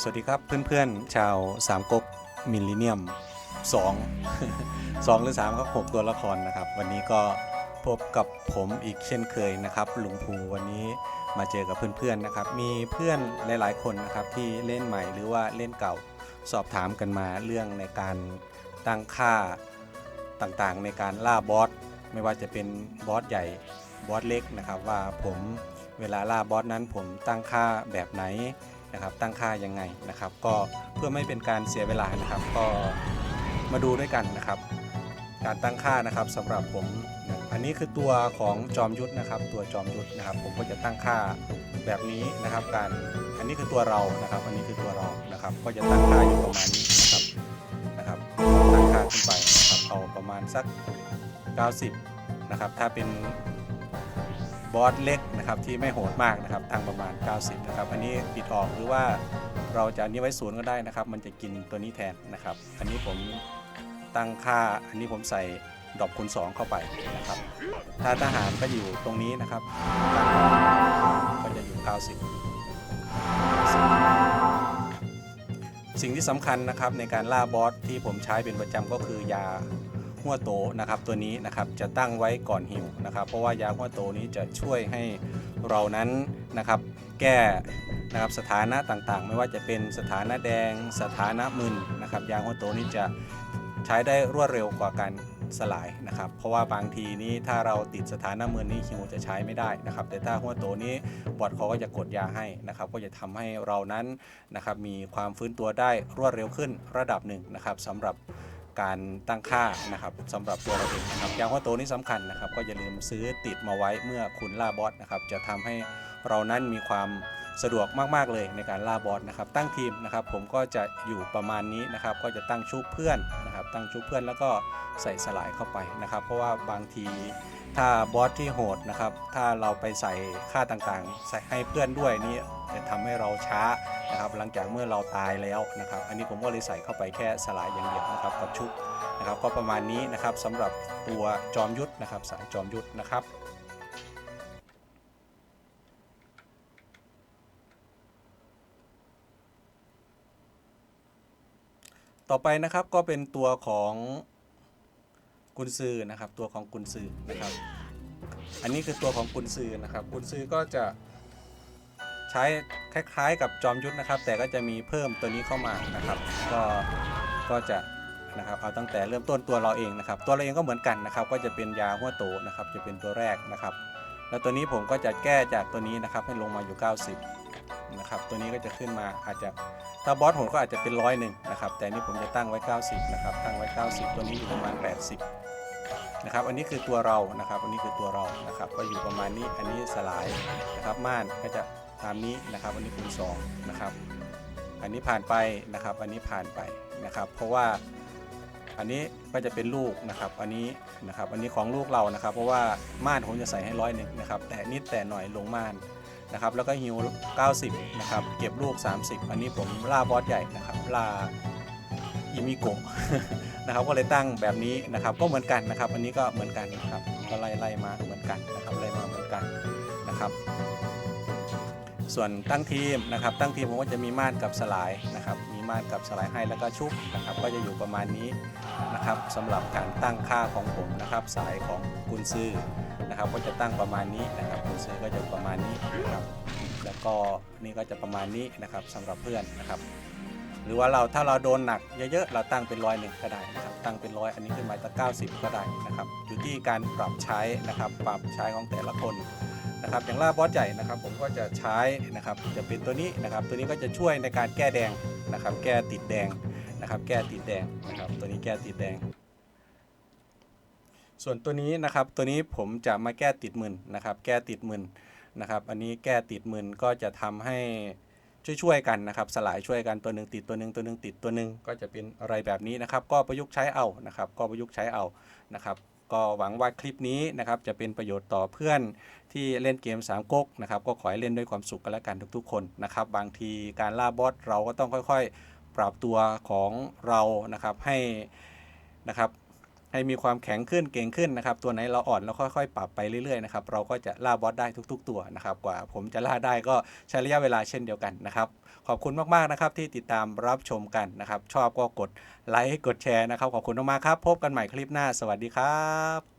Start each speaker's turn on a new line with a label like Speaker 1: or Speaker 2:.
Speaker 1: สวัสดีครับเพื่อนๆ ชาวสามก๊กมิลเลนเนียม 2 2 หรือ 3 ครับ 6 ตัวละครนะครับ วันนี้ก็พบกับผมอีกเช่นเคยนะครับ ลุงภูวันนี้มาเจอกับเพื่อนๆนะครับ มีเพื่อนหลายๆคนนะครับที่เล่นใหม่หรือว่าเล่นเก่าสอบถามกันมาเรื่องในการตั้งค่าต่างๆ ในการล่าบอสไม่ว่าจะเป็นบอสใหญ่บอสเล็กนะครับ ว่าผมเวลาล่าบอสนั้นผมตั้งค่าแบบไหน นะครับตั้งค่ายังไงนะครับ ก็เพื่อไม่เป็นการเสียเวลานะครับ ก็มาดูด้วยกันนะครับ การตั้งค่านะครับสำหรับผม อันนี้คือตัวของจอมยุทธนะครับ ตัวจอมยุทธนะครับ ผมก็จะตั้งค่าแบบนี้นะครับการอันนี้คือตัวเรานะครับ อันนี้คือตัวเรานะครับ ก็จะตั้งค่าอยู่ประมาณนี้นะครับนะครับตั้งค่าขึ้นไปนะครับเอาประมาณสัก 90 นะครับ ถ้าเป็น บอสเล็กนะครับที่ไม่โหดมากนะครับตั้งประมาณ 90 นะครับ อันนี้ปิดออกหรือว่าเราจะนนี้ไว้ศูนย์ก็ได้นะครับ มันจะกินตัวนี้แทนนะครับ อันนี้ผมตั้งค่าอันนี้ผมใส่ดอกคูณ2เข้าไปนะครับ ถ้าทหารก็อยู่ตรงนี้นะครับก็จะอยู่ 90 สิ่งที่สำคัญนะครับในการล่าบอสที่ผมใช้เป็นประจำก็คือยา หัวโตนะครับตัวนี้นะครับจะตั้งไว้ก่อนหิวนะครับ เพราะว่ายาหัวโตนี้จะช่วยให้เรานั้นนะครับแก้นะครับสถานะต่างๆ ไม่ว่าจะเป็นสถานะแดง สถานะมึนนะครับยาหัวโตนี้จะใช้ได้รวดเร็วกว่าการสลายนะครับ เพราะว่าบางทีนี้ถ้าเราติดสถานะมึนนี้ฮิวจะใช้ไม่ได้นะครับ แต่ถ้าหัวโตนี้บอดเขาก็จะกดยาให้นะครับ ก็จะทำให้เรานั้นนะครับมีความฟื้นตัวได้รวดเร็วขึ้นระดับหนึ่งนะครับสำหรับ การตั้งค่านะครับสำหรับตัวเราเองนะครับยางหัวโตนี่สำคัญนะครับ ก็อย่าลืมซื้อติดมาไว้เมื่อคุณล่าบอสนะครับจะทำให้เรานั้นมีความ สะดวกมากๆเลยในการล่าบอสนะครับ ตั้งทีมนะครับ ผมก็จะอยู่ประมาณนี้นะครับ ก็จะตั้งชุบเพื่อนนะครับ ตั้งชุบเพื่อนแล้วก็ใส่สลายเข้าไปนะครับ เพราะว่าบางทีถ้าบอสที่โหดนะครับ ถ้าเราไปใส่ค่าต่างๆ ใส่ให้เพื่อนด้วยนี่จะทำให้เราช้านะครับ หลังจากเมื่อเราตายแล้วนะครับ อันนี้ผมก็เลยใส่เข้าไปแค่สลายอย่างเดียวนะครับกับชุบนะครับ ก็ประมาณนี้นะครับสำหรับตัวจอมยุทธนะครับ สายจอมยุทธนะครับ ต่อไปนะครับก็เป็นตัวของกุนซือนะครับ ตัวของกุนซือนะครับ อันนี้คือตัวของกุนซือนะครับกุนซือก็จะใช้คล้าย ๆ กับจอมยุทธนะครับ แต่ก็จะมีเพิ่มตัวนี้เข้ามานะครับ ก็ก็จะนะครับเอาตั้งแต่เริ่มต้นตัวเราเองนะครับ ตัวเราเองก็เหมือนกันนะครับ ก็จะเป็นยาหัวโตนะครับ จะเป็นตัวแรกนะครับ แล้วตัวนี้ผมก็จะแก้จากตัวนี้นะครับให้ลงมาอยู่ 90 นะครับ ตัวนี้ก็จะขึ้นมาอาจจะถ้าบอสผมก็อาจจะเป็นร้อยหนึ่งนะครับ แต่นี่ผมจะตั้งไว้ 90 นะครับ ตั้งไว้ 90 ตัวนี้อยู่ประมาณ 80 นะครับ อันนี้คือตัวเรา นะครับ อันนี้คือตัวเรา นะครับ ก็อยู่ประมาณนี้ อันนี้สลายนะครับ ม่านก็จะตามนี้นะครับ อันนี้คูณ2นะครับ อันนี้ผ่านไปนะครับ อันนี้ผ่านไปนะครับ เพราะว่าอันนี้ก็จะเป็นลูกนะครับ อันนี้นะครับ อันนี้ของลูกเรานะครับ เพราะว่าม่านผมจะใส่ให้ร้อยหนึ่งนะครับ แต่นิดแต่หน่อยลงม่าน นะครับแล้วก็ฮิว 90 นะครับเก็บลูก 30 อันนี้ผมล่าบอสใหญ่นะครับล่าอิมิโกะนะครับก็เลยตั้งแบบนี้นะครับก็เหมือนกันนะครับ อันนี้ก็เหมือนกันนะครับก็ไล่ไล่มาเหมือนกันนะครับไล่มาเหมือนกันนะครับ ส่วนตั้งทีมนะครับ ตั้งทีมผมก็จะมีม่านกับสลายนะครับ มีม่านกับสลายให้แล้วก็ชุบนะครับ ก็จะอยู่ประมาณนี้นะครับสำหรับการตั้งค่าของผมนะครับ สายของกุนซือ นะครับ ก็จะตั้งประมาณนี้นะครับกุนซือก็จะประมาณนี้นะครับแล้วก็นี่ก็จะประมาณนี้นะครับสำหรับเพื่อนนะครับ หรือว่าเราถ้าเราโดนหนักเยอะๆ เราตั้งเป็นร้อยหนึ่งก็ได้นะครับ ตั้งเป็นร้อยอันนี้ขึ้นมาตั้งเก้าสิบก็ได้นะครับ อยู่ที่การปรับใช้นะครับ ปรับใช้ของแต่ละคนนะครับอย่างล่าบอสใหญ่นะครับ ผมก็จะใช้นะครับจะเป็นตัวนี้นะครับ ตัวนี้ก็จะช่วยในการแก้แดงนะครับ แก้ติดแดงนะครับ แก้ติดแดงนะครับ ตัวนี้แก้ติดแดง ส่วนตัวนี้นะครับตัวนี้ผมจะมาแก้ติดมึนนะครับ แก้ติดมึนนะครับ อันนี้แก้ติดมึนก็จะทำให้ช่วยๆกันนะครับ สลายช่วยกันตัวหนึ่งติดตัวหนึ่งตัวหนึ่งติดตัวหนึ่งก็จะเป็นอะไรแบบนี้นะครับ ก็ประยุกต์ใช้เอานะครับ ก็ประยุกต์ใช้เอานะครับ ก็หวังว่าคลิปนี้นะครับจะเป็นประโยชน์ต่อเพื่อนที่เล่นเกม3ก๊กนะครับ ก็ขอให้เล่นด้วยความสุขกันแล้วกันทุก ๆ คนนะครับ บางทีการล่าบอสเราก็ต้องค่อย ๆ ปรับตัวของเรานะครับให้นะครับ ให้มีความแข็งขึ้นเก่งขึ้นนะครับ ตัวไหนเราอ่อนเราค่อยๆ ปรับไปเรื่อยๆนะครับเราก็จะล่าบอสได้ทุก ๆ ตัวนะครับ กว่าผมจะล่าได้ก็ใช้ระยะเวลาเช่นเดียวกันนะครับ ขอบคุณมากๆนะครับที่ติดตามรับชมกันนะครับ ชอบก็กดไลค์กดแชร์นะครับ ขอบคุณมากๆครับ พบกันใหม่คลิปหน้า สวัสดีครับ